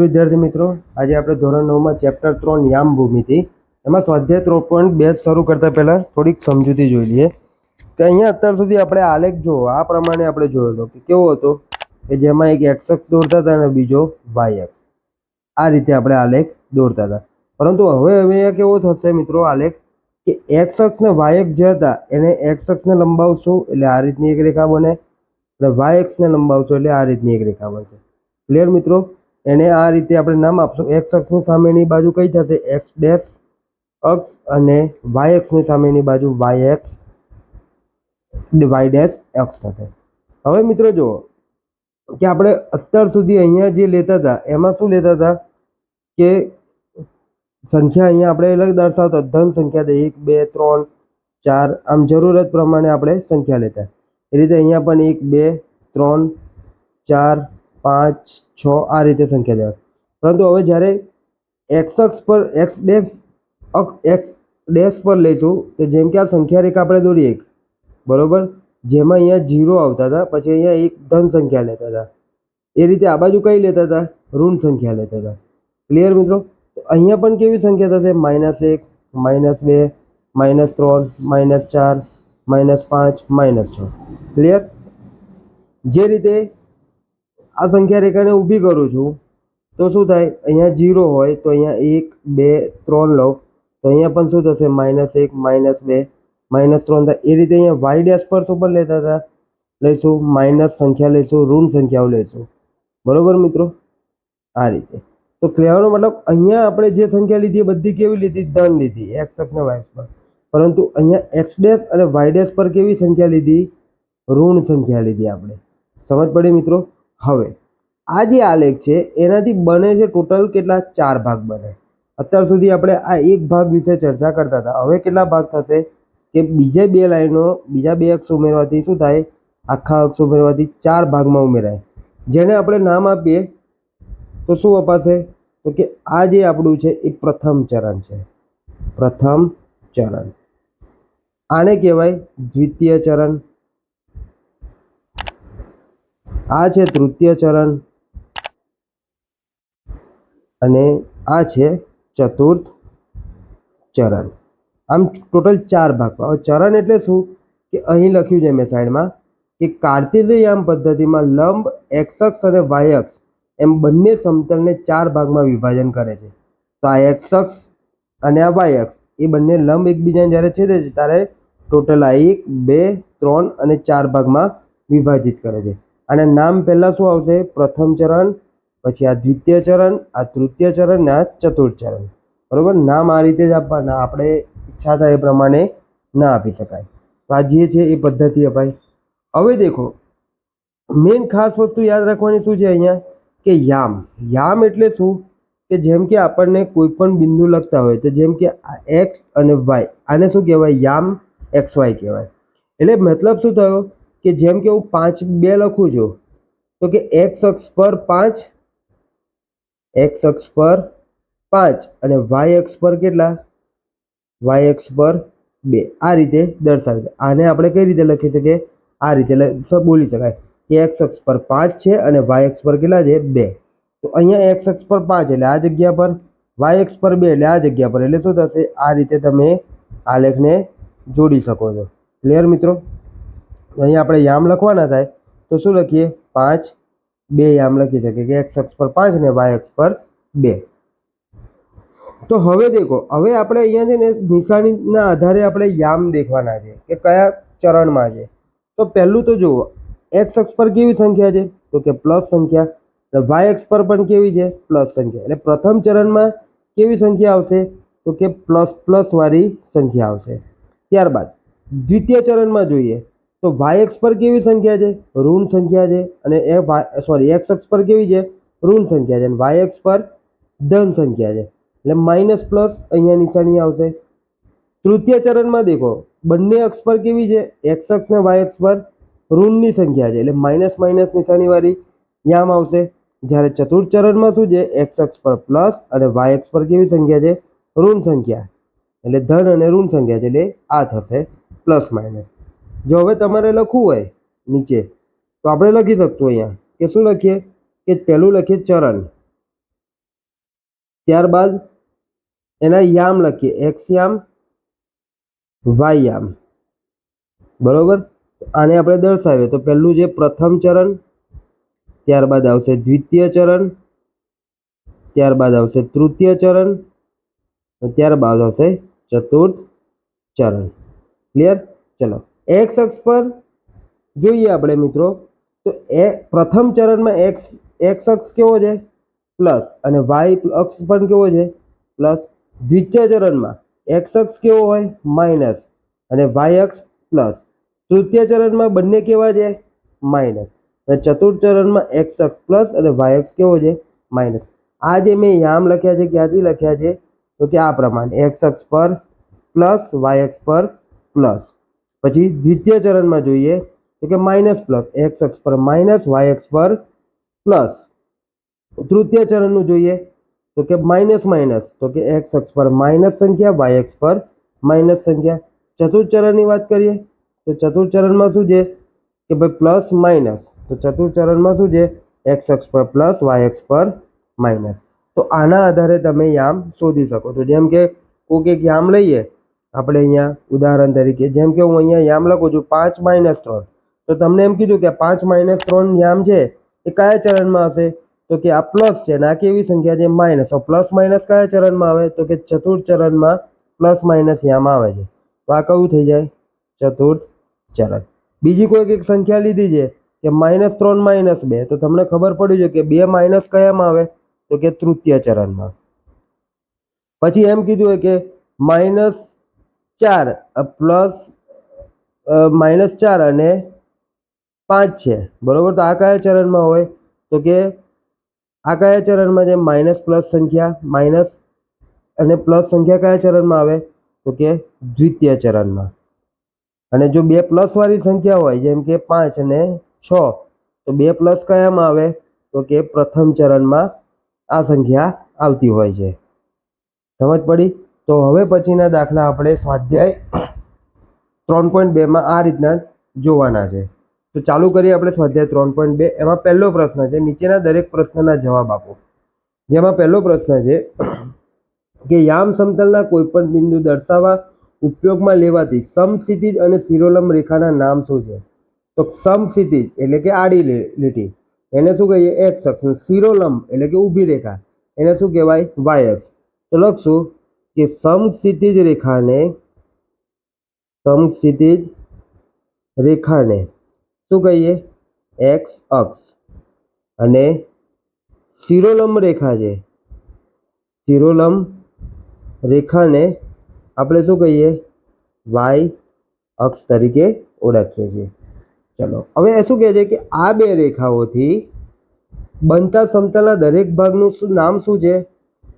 વિદ્યાર્થી મિત્રો. આજે આપણે ધોરણ નવમાં ચેપ્ટર ત્રણ યામ ભૂમિતિ એમાં સ્વાધ્યાય ત્રણ પોઈન્ટ બે શરૂ કરતા પહેલાં થોડીક સમજૂતી જોઈ લઈએ. કે અહીંયા અત્યાર સુધી આપણે આલેખ જો આ પ્રમાણે આપણે જોયેલો કે કેવો હતો? કે જેમાં એક એક્સ અક્ષ દોરતા હતા અને બીજો વાય અક્ષ. આ રીતે આપણે આલેખ દોરતા હતા. પરંતુ હવે હવે કેવો થશે મિત્રો આલેખ કે એક્સ અક્ષ ને વાય અક્ષ જે હતા, એને એક્સ અક્ષને લંબાવશું એટલે આ રીતની એક રેખા બને. અને વાય અક્ષને લંબાવશું એટલે આ રીતની એક રેખા બનશે. ક્લિયર મિત્રો? એને આ રીતે આપણે નામ આપશું. એક્સ અક્ષની સામેની બાજુ કઈ થશે? એક્સ ડેશ અક્ષ અને વાય અક્ષની સામેની બાજુ Y X Y dash X થશે. હવે મિત્રો જુઓ કે આપણે અત્યાર સુધી અહીંયા જે લેતા હતા, એમાં શું લેતા હતા? કે સંખ્યા અહીંયા આપણે અલગ દર્શાવતા, ધન સંખ્યા એક, બે, ત્રણ, ચાર, આમ જરૂરત પ્રમાણે આપણે સંખ્યા લેતા. એ રીતે અહીંયા પણ એક, બે, ત્રણ, ચાર પાંચ, છ, આ રીતે સંખ્યા દેવા પરંતુ હવે જ્યારે એક્સ અક્ષ પર એક્સ ડેશ એક્સ ડેશ પર લઈશું, તો જેમ કે આ સંખ્યા રેખા આપણે દોરી એક. બરાબર? જેમાં અહીંયા ઝીરો આવતા હતા, પછી અહીંયા એક ધન સંખ્યા લેતા હતા. એ રીતે આ બાજુ કઈ લેતા હતા? ઋણ સંખ્યા લેતા હતા. ક્લિયર મિત્રો? તો અહીંયા પણ કેવી સંખ્યા થશે? માઇનસ એક, માઇનસ બે, માઇનસ ત્રણ, માઇનસ ચાર, માઇનસ પાંચ, માઇનસ છ. ક્લિયર જે રીતે આ સંખ્યા રેખાને ઊભી કરું છું. તો શું થાય? અહીંયા જીરો હોય તો અહીંયા એક, બે, ત્રણ લઉં. તો અહીંયા પણ શું થશે? માઇનસ એક માઇનસ બે. માઇનસ ત્રણ થાય. એ રીતે અહીંયા વાય ડેશ પર શું પણ લેતા હતા? લઈશું. માઇનસ સંખ્યા લઈશું. ઋણ સંખ્યાઓ લઈશું. બરાબર મિત્રો? આ રીતે. તો કહેવાનો મતલબ અહીંયા આપણે જે સંખ્યા લીધી એ બધી કેવી લીધી? ધન લીધી. એક્સ એક્સ ને વાય પર. પરંતુ અહીંયા એક્સ ડેશ અને વાય ડેશ પર કેવી સંખ્યા લીધી? ઋણ સંખ્યા લીધી આપણે. સમજ પડી મિત્રો? હવે, આ જે આલેખ છે, એનાથી બને છે ટોટલ કેટલા? ચાર ભાગ બને. અત્યાર સુધી આપણે આ એક ભાગ વિશે ચર્ચા કરતા હતા. હવે કેટલા ભાગ થશે? કે બીજા બે લાઈનો, બીજા બે અક્ષ ઉમેરવાથી શું થાય? આખા અક્ષ ઉમેરવાથી ચાર ભાગમાં ઉમેરાય. જેને આપણે નામ આપીએ, તો શું અપાશે? તો કે આ જે આપણું છે, એ પ્રથમ ચરણ છે. પ્રથમ ચરણ. આને કહેવાય દ્વિતીય ચરણ. આ છે તૃતીય ચરણ અને આ છે ચતુર્થ ચરણ આમ ટોટલ ચાર ભાગ. હવે ચરણ એટલે શું? કે અહીં લખ્યું છે મેં સાઈડમાં કે કાર્તેશયામ પદ્ધતિમાં લંબ, એક્સક્ષ અને વાયક્ષ એમ બંને સમતલને ચાર ભાગમાં વિભાજન કરે છે. તો આ એક્સક્ષ અને આ વાયક્ષ એ બંને લંબ એકબીજાને જ્યારે છેદે છે ત્યારે ટોટલ આ એક, બે, ત્રણ અને ચાર ભાગમાં વિભાજિત કરે છે. અને નામ પહેલાં શું આવશે? પ્રથમ ચરણ, પછી આ દ્વિતીય ચરણ, આ તૃતીય ચરણ, ને આ ચતુર્થ ચરણ. બરાબર? નામ આ રીતે જ આપવાના. આપણે ઈચ્છા થાય એ પ્રમાણે ના આપી શકાય. તો આ જે છે એ પદ્ધતિ અપાય. હવે દેખો મેઇન ખાસ વસ્તુ યાદ રાખવાની શું છે અહીંયા? કે યામ. યામ એટલે શું? કે જેમ કે આપણને કોઈ પણ બિંદુ લખતા હોય, તો જેમ કે એક્સ અને વાય આને શું કહેવાય? યામ એક્સ વાય કહેવાય. એટલે મતલબ શું થયો? કે જેમ કે હું પાંચ બે લખું છું, તો કે એક્સ અક્ષ પર પાંચ એક્સ અક્ષ પર પાંચ અને વાય અક્ષ પર કેટલા? વાય અક્ષ પર બે. આ રીતે દર્શાવે છે. આને આપણે કઈ રીતે લખી શકીએ? આ રીતે બોલી શકાય. કે એક્સ અક્ષ પર પાંચ છે અને વાય અક્ષ પર કેટલા છે? બે. તો અહીંયા એક્સ અક્ષ પર પાંચ એટલે આ જગ્યા પર વાય અક્ષ પર બે એટલે આ જગ્યા પર. એટલે શું થશે? આ રીતે તમે આલેખને જોડી શકો છો. ક્લિયર મિત્રો? અહીંયા આપણે યામ લખવાના થાય, તો શું લખીએ? પાંચ, બે યામ લખી શકીએ કે એક્સ અક્ષ પર પાંચ અને વાય અક્ષ પર બે. તો હવે દેખો, હવે આપણે અહીંયા છે ને નિશાનીના આધારે આપણે યામ દેખવાના છે કે કયા ચરણમાં છે. તો પહેલું તો જુઓ એક્સ અક્ષ પર કેવી સંખ્યા છે? તો કે પ્લસ સંખ્યા વાય અક્ષ પર પણ કેવી છે? પ્લસ સંખ્યા. એટલે પ્રથમ ચરણમાં કેવી સંખ્યા આવશે? તો કે પ્લસ પ્લસવાળી સંખ્યા આવશે. ત્યારબાદ, દ્વિતીય ચરણમાં જોઈએ તો વાય એક્સ પર કેવી સંખ્યા છે? ઋણ સંખ્યા છે અને એ સોરી એક્સ અક્ષ પર કેવી છે? ઋણ સંખ્યા છે. અને વાય એક્સ પર ધન સંખ્યા છે. એટલે માઇનસ પ્લસ અહીંયા નિશાની આવશે. તૃતીય ચરણમાં દેખો. બંને અક્ષ પર કેવી છે? એક્સ અક્ષ ને વાય અક્ષ પર ઋણની સંખ્યા છે. એટલે માઇનસ માઇનસ નિશાનીવાળી યામ આવશે. જ્યારે ચતુર્થ ચરણમાં શું છે? એક્સ અક્ષ પર પ્લસ અને વાય અક્ષ પર કેવી સંખ્યા છે? ઋણ સંખ્યા. એટલે ધન અને ઋણ સંખ્યા છે. એટલે આ થશે પ્લસ માઇનસ જો હવે તમારે લખવું હોય નીચે, તો આપણે લખી શકતું અહીંયા. કે શું લખીએ? કે પહેલું લખીએ ચરણ. ત્યારબાદ એના યામ લખીએ. એક્સ યામ વાય યામ. બરોબર? આને આપણે દર્શાવીએ. તો પહેલું છે પ્રથમ ચરણ, ત્યારબાદ આવશે દ્વિતીય ચરણ, ત્યારબાદ આવશે તૃતીય ચરણ, અને ત્યારબાદ આવશે ચતુર્થ ચરણ. ક્લિયર ચલો. એક્સ અક્ષ પર જોઈએ આપણે મિત્રો. તો એ પ્રથમ ચરણમાં એક્સ એક્સ અક્ષ કેવો છે? પ્લસ અને વાય અક્ષ પણ કેવો છે? પ્લસ દ્વિતીય ચરણમાં એક્સ અક્ષ કેવો હોય? માઇનસ અને વાય અક્ષ પ્લસ તૃતીય ચરણમાં બંને કેવા છે? માઇનસ અને ચતુર્થ ચરણમાં એક્સ અક્ષ પ્લસ અને વાય અક્ષ કેવો છે? માઇનસ આ જે મેં યામ લખ્યા છે, ક્યાંથી લખ્યા છે? તો કે આ પ્રમાણે એક્સ અક્ષ પર પ્લસ વાય અક્ષ પર પ્લસ પછી દ્વિતીય ચરણમાં જોઈએ તો કે માઇનસ પ્લસ એક્સ અક્ષ પર માઇનસ વાય અક્ષ પર પ્લસ. તૃતીય ચરણનું જોઈએ તો કે માઇનસ માઇનસ તો કે એક્સ અક્ષ પર માઇનસ સંખ્યા, વાય અક્ષ પર માઇનસ સંખ્યા. ચતુર્થ ચરણની વાત કરીએ તો ચતુર્થ ચરણમાં શું છે કે ભાઈ પ્લસ માઇનસ. તો ચતુર્થ ચરણમાં શું છે? એક્સ અક્ષ પર પ્લસ, વાય અક્ષ પર માઇનસ. તો આના આધારે તમે યામ શોધી શકો છો. જેમ કે કોઈક એક યામ લઈએ આપણે અહીંયા ઉદાહરણ તરીકે, જેમ કે હું અહીંયા યામ લખું છું, પાંચ માઇનસ ત્રણ. તો તમને એમ કીધું કે પાંચ માઇનસ ત્રણ યામ છે, એ કયા ચરણમાં હશે? તો કે આ પ્લસ છે અને આ કેવી સંખ્યા છે માઇનસ પ્લસ માઇનસ કયા ચરણમાં આવે? તો કે ચતુર્થ ચરણમાં પ્લસ માઇનસ યામ આવે છે. તો આ કયું થઈ જાય? ચતુર્થ ચરણ. બીજી કોઈક એક સંખ્યા લીધી છે, કે માઇનસ ત્રણ માઇનસ બે. તો તમને ખબર પડી છે કે બે માઇનસ કયામાં આવે? તો કે તૃતીય ચરણમાં. પછી એમ કીધું હોય કે માઇનસ ચાર પ્લસ માઇનસ ચાર અને પાંચ છે. બરોબર? તો આ કયા ચરણમાં હોય? તો કે આ કયા ચરણમાં છે? માઇનસ પ્લસ સંખ્યા, માઇનસ અને પ્લસ સંખ્યા કયા ચરણમાં આવે? તો કે દ્વિતીય ચરણમાં. અને જો બે પ્લસવાળી સંખ્યા હોય, જેમ કે પાંચ અને છ, તો બે પ્લસ કયામાં આવે? તો કે પ્રથમ ચરણમાં આ સંખ્યા આવતી હોય છે. સમજ પડી? તો હવે પછીના દાખલા આપણે સ્વાધ્યાય ત્રણ પોઈન્ટ બેમાં આ રીતના જોવાના છે. તો ચાલુ કરીએ આપણે સ્વાધ્યાય ત્રણ પોઈન્ટ બે. એમાં પહેલો પ્રશ્ન છે, નીચેના દરેક પ્રશ્નના જવાબ આપો. જેમાં પહેલો પ્રશ્ન છે કે યામ સમતલના કોઈપણ બિંદુ દર્શાવવા ઉપયોગમાં લેવાતી સમક્ષિતિજ અને શિરોલંબ રેખાના નામ શું છે? તો સમક્ષિતિજ એટલે કે આડી લીટી. એને શું કહીએ? એક્સ અક્ષ. શિરોલંબ એટલે કે ઊભી રેખા. એને શું કહેવાય? વાય અક્ષ. તો લખશું. કે સમક્ષિતિજ રેખાને સમક્ષિતિજ રેખાને શું કહીએ? એક્સ અક્ષ. અને શિરોલંબ રેખા છે. શિરોલંબ રેખાને આપણે શું કહીએ? વાય અક્ષ તરીકે ઓળખીએ છીએ. ચલો, હવે શું કહે છે કે આ બે રેખાઓથી બનતા સમતલના દરેક ભાગનું શું નામ શું છે?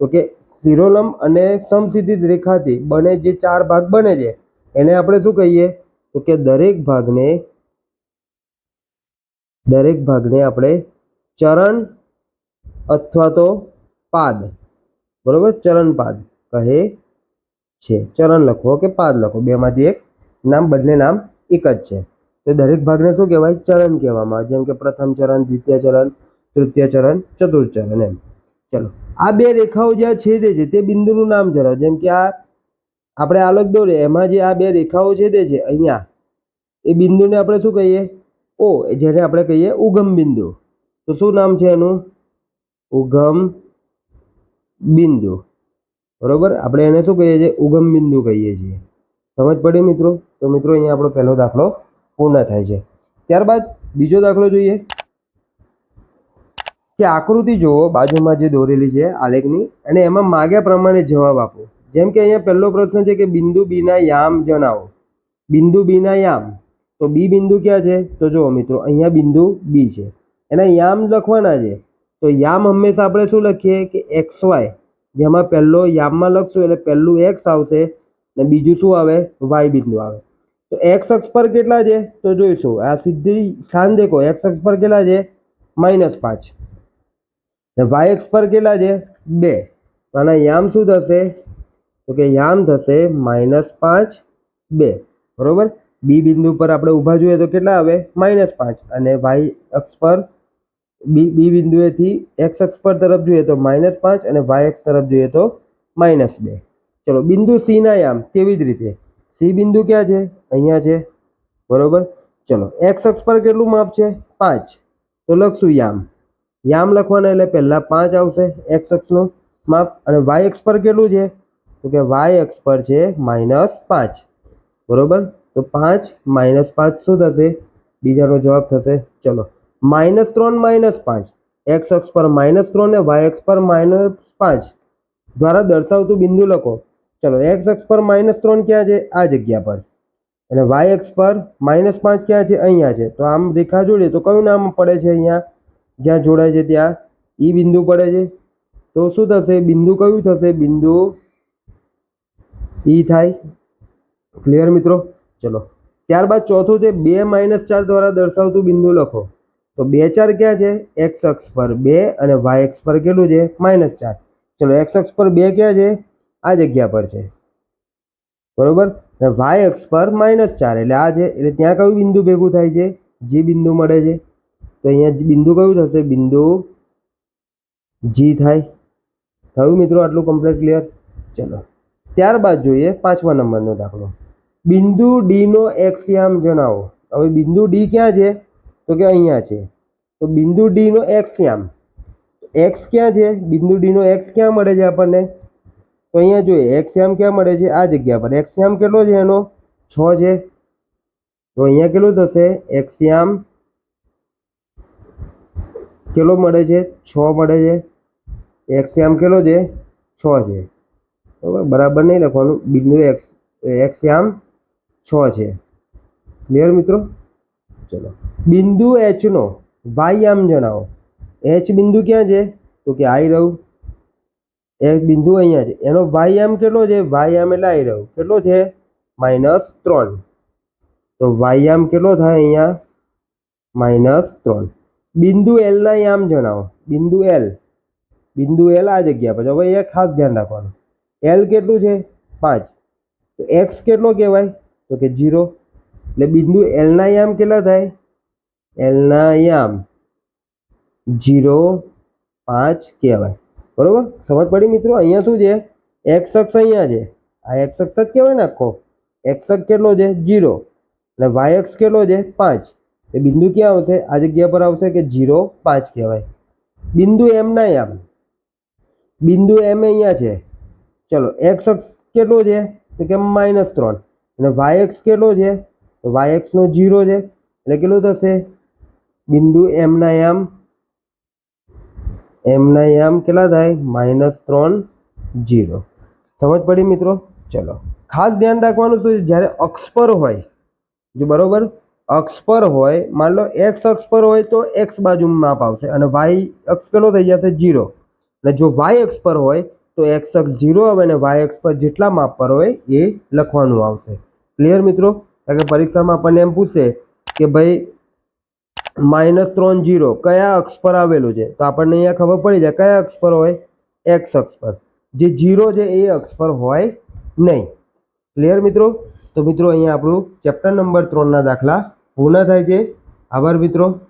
તો કે શિરોલંબ અને સમસિદ્ધિત રેખાથી બને જે ચાર ભાગ બને છે, એને આપણે શું કહીએ? તો કે દરેક ભાગને દરેક ભાગને આપણે ચરણ અથવા તો પાદ, બરોબર? ચરણપાદ કહે છે. ચરણ લખો કે પાદ લખો, બેમાંથી એક નામ, બંને નામ એક જ છે. તો દરેક ભાગને શું કહેવાય? ચરણ કહેવામાં જેમ કે પ્રથમ ચરણ, દ્વિતીય ચરણ, તૃતીય ચરણ, ચતુર્થ ચરણ એમ. ચલો. આ બે રેખાઓ જ્યાં છેદે છે, તે બિંદુનું નામ જણાવો જેમ કે આ આપણે આલોક દોરે એમાં જે આ બે રેખાઓ છેદે છે, અહીંયા, એ બિંદુને આપણે શું કહીએ? ઓ જેને આપણે કહીએ ઉગમ બિંદુ. તો શું નામ છે એનું? ઉગમ બિંદુ. બરોબર? આપણે એને શું કહીએ છીએ? ઉગમ બિંદુ કહીએ છીએ. સમજ પડી મિત્રો? તો મિત્રો, અહીંયા આપણો પહેલો દાખલો પૂર્ણ થાય છે. ત્યારબાદ બીજો દાખલો જોઈએ. કે આકૃતિ જુઓ, બાજુમાં જે દોરેલી છે આલેખની અને એમાં માગ્યા પ્રમાણે જવાબ આપો. જેમ કે અહીંયા પહેલો પ્રશ્ન છે કે બિંદુ બીના યામ જણાવો. બિંદુ બીના યામ. તો બી બિંદુ ક્યાં છે? તો જુઓ મિત્રો, અહીંયા બિંદુ બી છે. એના યામ લખવાના છે. તો યામ હંમેશા આપણે શું લખીએ? કે એક્સ વાય. જેમાં પહેલો યામમાં લખશું એટલે પહેલું એક્સ આવશે અને બીજું શું આવે? વાય બિંદુ આવે. તો એક્સ અક્ષ પર કેટલા છે? તો જોઈશું. આ સીધી દેખો. એક્સ અક્ષ પર કેટલા છે? માઇનસ પાંચ. વાય એક્સ પર કેટલા છે? બે. અને યામ શું થશે? તો કે યામ થશે માઇનસ પાંચ, બે. બરાબર? બી બિંદુ પર આપણે ઊભા જોઈએ તો કેટલા આવે? માઇનસ પાંચ. અને વાય અક્ષ પર બી બી બિંદુએથી એક્સ અક્ષ પર તરફ જોઈએ તો માઇનસ પાંચ અને વાય અક્ષ તરફ જોઈએ તો માઇનસ બે. ચલો, બિંદુ સીના યામ તેવી જ રીતે? સી બિંદુ ક્યાં છે? અહીંયા છે. બરાબર? ચલો એક્સ અક્ષ પર કેટલું માપ છે? પાંચ. તો લખશું યામ. યામ લખવાના એટલે પહેલા પાંચ આવશે એક્સ એક્સનું માપ. અને વાય એક્સ પર કેટલું છે? તો કે વાય એક્સ પર છે માઇનસ પાંચ. બરોબર? તો પાંચ માઇનસ પાંચ શું થશે? બીજાનો જવાબ થશે. ચલો. માઇનસ ત્રણ માઇનસ પાંચ. એક્સ અક્ષ પર માઇનસ ત્રણ ને વાય એક્સ પર માઇનસ પાંચ. દ્વારા દર્શાવતું બિંદુ લખો. ચલો એક્સ અક્ષ પર માઇનસ ત્રણ ક્યાં છે? આ જગ્યા પર. અને વાય એક્સ પર માઇનસ પાંચ ક્યાં છે? અહીંયા છે. તો આમ રેખા જોડીએ તો કયું નામ પડે છે અહીંયા? જ્યાં જોડાય છે ત્યાં. ઈ બિંદુ પડે છે. તો શું થશે? બિંદુ કયું થશે? બિંદુ ઈ થાય. ક્લિયર મિત્રો? ચલો. ત્યારબાદ ચોથું છે, બે માઇનસ ચાર દ્વારા દર્શાવતું બિંદુ લખો. તો બે ચાર ક્યાં છે? એક્સ અક્ષ પર બે અને વાય અક્ષ પર કેટલું છે? માઇનસ ચાર. ચલો, એક્સ અક્ષ પર બે ક્યાં છે? આ જગ્યા પર છે. બરોબર? અને વાય અક્ષ પર માઇનસ ચાર. એટલે આ છે, એટલે ત્યાં કયું બિંદુ ભેગું થાય છે? જે બિંદુ મળે છે. તો અહીંયા બિંદુ કયું થશે? બિંદુ જી થાય. થયું મિત્રો આટલું કમ્પ્લીટ ક્લિયર ચલો. ત્યારબાદ જોઈએ પાંચમા નંબરનો દાખલો. બિંદુ ડી નો એક્સ યામ જણાવો. હવે બિંદુ ડી ક્યાં છે? તો કે અહીંયા છે. તો બિંદુ ડી નો એક્સ યામ એક્સ ક્યાં છે? બિંદુ ડી નો એક્સ ક્યાં મળે છે આપણને? તો અહીંયા જોઈએ એક્સ યામ ક્યાં મળે છે? આ જગ્યા પર. એક્સ યામ કેટલો છે એનો? છ છે. તો અહીંયા કેટલું થશે? એક્સ યામ કેટલો મળે છે છ મળે છે એક્સ યામ કેટલો છે છ છે બરાબર બરાબર નહીં લખવાનું બિંદુ એક્સ એક્સ યામ છ છે ક્લિયર મિત્રો ચલો બિંદુ એચનો વાય યામ જણાવો એચ બિંદુ ક્યાં છે તો કે આઈ રહ્યું એક બિંદુ અહીંયા છે એનો વાય યામ કેટલો છે વાય યામ એટલે આઈ રહ્યું કેટલો છે માઇનસ ત્રણ તો વાય યામ કેટલો થાય અહીંયા માઇનસ ત્રણ બિંદુ એલના યામ જણાવો. બિંદુ એલ બિંદુ એલ આ જગ્યા પર. હવે એ ખાસ ધ્યાન રાખવાનું. એલ કેટલું છે? પાંચ. તો એક્સ કેટલો કહેવાય? તો કે જીરો એટલે બિંદુ એલના યામ કેટલા થાય? એલના યામ જીરો પાંચ કહેવાય. બરોબર? સમજ પડી મિત્રો? અહીંયા શું છે? એક્સ અક્ષ અહીંયા છે. આ એક્સ અક્ષ જ કહેવાય ને આખો. એક્સ અક્ષ કેટલો છે? જીરો અને વાય અક્ષ કેટલો છે? પાંચ. એ બિંદુ ક્યાં આવશે? આ જગ્યા પર આવશે કે જીરો પાંચ કહેવાય. બિંદુ એમ ના આમ. બિંદુ એમ અહીંયા છે. ચલો, એક્સ અક્ષ કેટલો છે? તો કે માઇનસ ત્રણ. અને વાય એક્સ કેટલો છે? તો વાય એક્સનો જીરો છે. એટલે કેટલું થશે? બિંદુ એમના એમ એમના યામ કેટલા થાય? માઇનસ ત્રણ જીરો. સમજ પડી મિત્રો? ચલો. ખાસ ધ્યાન રાખવાનું શું છે? જ્યારે અક્ષ પર હોય, જો બરોબર? અક્ષ પર હોય, માન લો એક્સ અક્ષ પર હોય તો એક્સ બાજુ માપ આવશે અને વાય અક્ષ કેટલો થઈ જશે? જીરો અને જો વાય અક્ષ પર હોય તો એક્સ અક્ષ જીરો આવે અને વાય અક્ષ પર જેટલા માપ પર હોય એ લખવાનું આવશે. ક્લિયર મિત્રો? કારણ કે પરીક્ષામાં આપણને એમ પૂછે કે ભાઈ માઇનસ ત્રણ જીરો કયા અક્ષ પર આવેલું છે? તો આપણને અહીંયા ખબર પડી જાય કયા અક્ષ પર હોય? એક્સ અક્ષ પર. જે જીરો છે એ અક્ષ પર હોય નહીં. ક્લિયર મિત્રો? તો મિત્રો, અહીંયા આપણું ચેપ્ટર નંબર ત્રણના દાખલા પૂર્ણ થાય છે. આભાર મિત્રો.